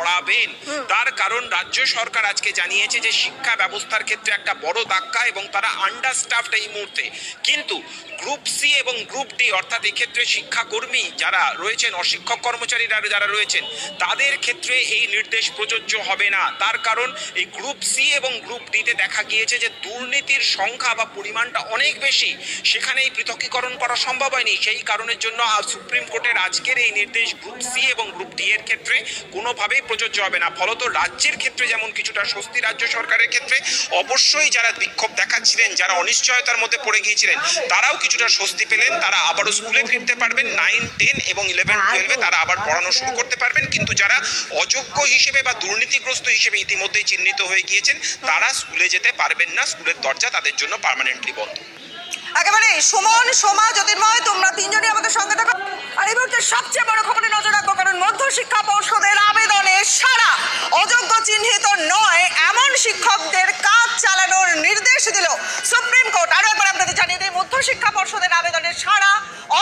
পড়াবেন। তার কারণ রাজ্য সরকার আজকে জানিয়েছে যে শিক্ষা ব্যবস্থার ক্ষেত্রে একটা বড় ধাক্কা এবং তারা আন্ডারস্টাফড এই মুহূর্তে। কিন্তু গ্রুপ সি এবং গ্রুপ ডি অর্থাৎ এক্ষেত্রে শিক্ষাকর্মী যারা রয়েছেন অশিক্ষক কর্মচারীরা যারা রয়েছেন তাদের ক্ষেত্রে এই নির্দেশ প্রযোজ্য হবে না। তার কারণ এই গ্রুপ সি এবং গ্রুপ ডিতে দেখা গিয়েছে যে দুর্নীতির সংখ্যা বা পরিমাণটা অনেক বেশি। সেখানে এই পৃথকীকরণ করা সম্ভব হয়নি। সেই কারণের জন্য সুপ্রিম কোর্টের আজকের এই নির্দেশ গ্রুপ সি এবং গ্রুপ ডি এর ক্ষেত্রে কোনোভাবেই প্রযোজ্য হবে না। ফলত রাজ্যের ক্ষেত্রে যেমন কিছুটা স্বস্তি রাজ্য সরকারের ক্ষেত্রে, অবশ্যই যারা বিক্ষোভ দেখাচ্ছিলেন, যারা অনিশ্চয়তার মধ্যে পড়ে গিয়েছিলেন, তারাও কিছুটা স্বস্তি পেলেন। তারা আবারও স্কুলে ফিরতে পারবেন। নাইন টেন এবং ইলেভেন টুয়েলভে তারা আবার পড়ানো শুরু করতে পারবেন। কিন্তু যারা অযোগ্য হিসেবে বা দুর্নীতিগ্রস্ত হিসেবে ইতিমধ্যেই চিহ্নিত হয়ে গিয়েছেন, তারা স্কুলে যেতে পারবেন না। স্কুলের দরজা তাদের জন্য পার্মানেন্টলি বন্ধ। একেবারে সুমন সোমা, জ্যোতির্ময়, তোমরা তিনজনই আমাদের সঙ্গে থাকো। আর এই মুহূর্তে সবচেয়ে বড় খবরে নজর রাখব কারণ মধ্য শিক্ষা পর্ষদের আবেদনে সারা অযোগ্য চিহ্নিত নয় এমন শিক্ষকদের কাজ চালানোর নির্দেশ দিল সুপ্রিম কোর্ট। আরও একবার আপনাদের জানিয়ে দিই মধ্য শিক্ষা পর্ষদের আবেদনে সারা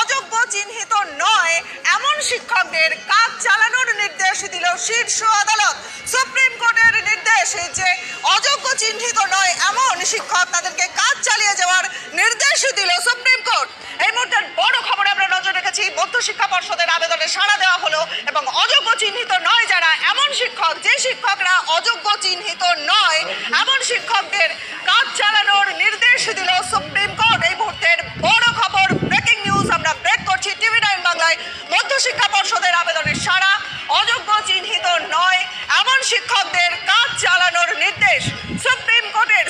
অযোগ্য চিহ্নিত নয়। এমন শিক্ষকদের কাজ চালানোর নির্দেশ দিল শীর্ষ আদালত। সুপ্রিম কোর্টের নির্দেশ যে অযোগ্য চিহ্নিত নয়, এমন শিক্ষক তাদেরকে কাজ চালিয়ে যাওয়ার নির্দেশ দিল সুপ্রিম কোর্ট। এই মুহূর্তের বড় খবরে আমরা নজর রেখেছি মধ্য শিক্ষা পর্ষদের আবেদনে সাড়া দেওয়া হলো এবং অযোগ্য চিহ্নিত নয় যারা, এমন শিক্ষক, যে শিক্ষকরা অযোগ্য চিহ্নিত নয়। শিক্ষকদের কাজ চালানোর নির্দেশ দিল সুপ্রিম কোর্ট। এই মুহূর্তের বড় খবর ব্রেকিং নিউজ আমরা ব্রেক করছি টিভি নাইন বাংলায়। মধ্যশিক্ষা পর্ষদের আবেদনের সারা অযোগ্য চিহ্নিত নয়, এমন শিক্ষকদের কাজ চালানোর নির্দেশ সুপ্রিম কোর্টের।